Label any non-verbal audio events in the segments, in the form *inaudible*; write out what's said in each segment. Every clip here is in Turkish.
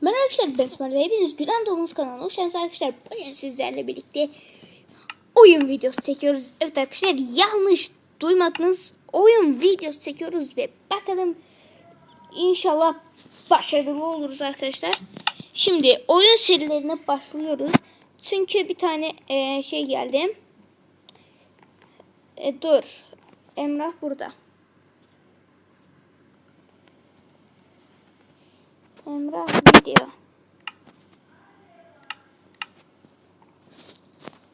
Merhaba arkadaşlar ben İsmail ve hepiniz Gülen Doğumuz kanalına hoş geldiniz arkadaşlar. Bugün sizlerle birlikte oyun videosu çekiyoruz. Evet arkadaşlar yanlış duymadınız. Oyun videosu çekiyoruz ve bakalım inşallah başarılı oluruz arkadaşlar. Şimdi oyun serilerine başlıyoruz. Çünkü bir tane eee, şey geldi. E, dur. Emrah burada. Emrah video.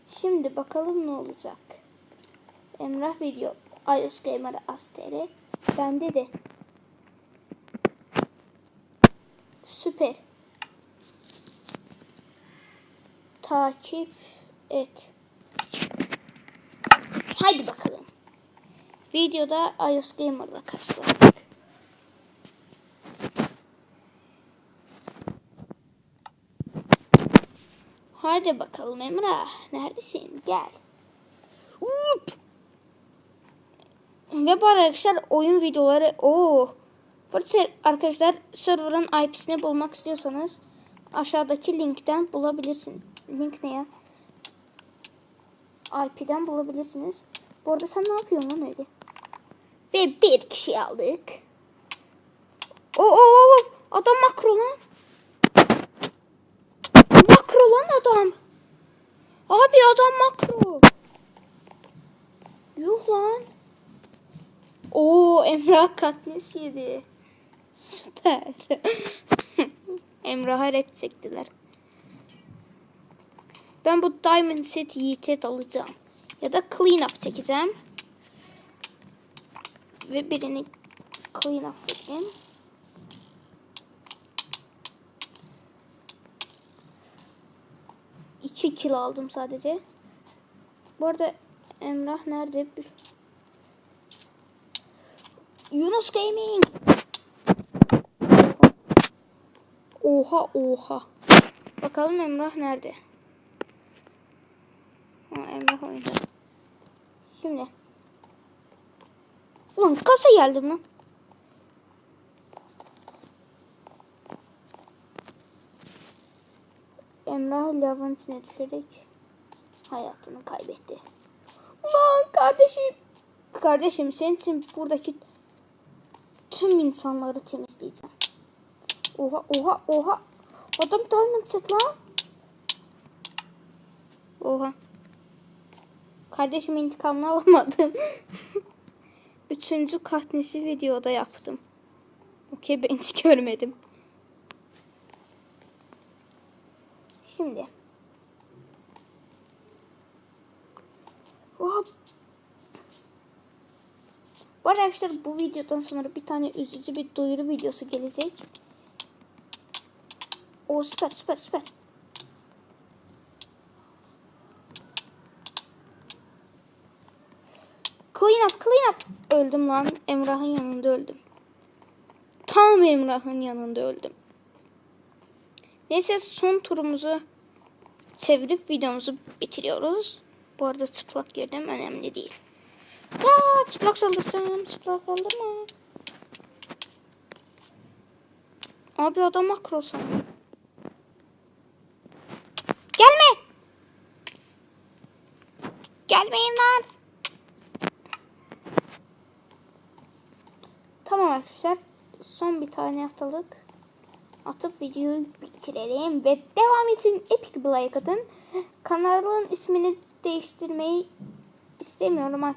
Şimdi bakalım ne olacak. Emrah video. iOS Gamer Astere. Bende de. Süper. Takip et. Haydi bakalım. Videoda iOS Gamer'la karşılaştık. Hadi bakalım Emrah. Neredesin? Gel. Up! Ve bu arkadaşlar oyun videoları. Oo. Bu arada arkadaşlar server'ın IP'sini bulmak istiyorsanız aşağıdaki linkten bulabilirsiniz. Link ne ya? IP'den bulabilirsiniz. Bu arada sen ne yapıyorsun lan öyle? Ve bir kişi aldık. Oo, oo, oo. adam makro lan. Makro lan adam. Abi adam makro. Yuh lan. Oo Emrah katlis yedi. Süper. *laughs* Emrah'a red çektiler. Ben bu Diamond Set Yiğit'e alacağım. Ya da Clean Up çekeceğim. Ve birini Clean Up çekeyim. İki kilo aldım sadece. Bu arada Emrah nerede? Yunus Gaming. Oha oha. Bakalım Emrah nerede? Ha, Emrah oyunda. Şimdi. Ulan kasa geldim lan. Emrah lavın düşerek hayatını kaybetti. Ulan kardeşim. Kardeşim senin için buradaki tüm insanları temizleyeceğim. Oha oha oha. Adam diamond set lan. Oha. Kardeşim intikamını *laughs* alamadım. Üçüncü kahnesi videoda yaptım. Okey ben hiç görmedim. Şimdi. Hop. Bu arkadaşlar bu videodan sonra bir tane üzücü bir duyuru videosu gelecek. O süper süper süper. Clean up clean up. Öldüm lan. Emrah'ın yanında öldüm. Tam Emrah'ın yanında öldüm. Neyse son turumuzu çevirip videomuzu bitiriyoruz. Bu arada çıplak girdim önemli değil. Aa, çıplak saldıracağım. Çıplak saldırma. Abi adam makro. Gelme. Gelmeyin lan. Tamam arkadaşlar. Son bir tane haftalık atıp videoyu bitirelim ve devam için Epic Like atın. Kanalın ismini değiştirmeyi istemiyorum arkadaşlar.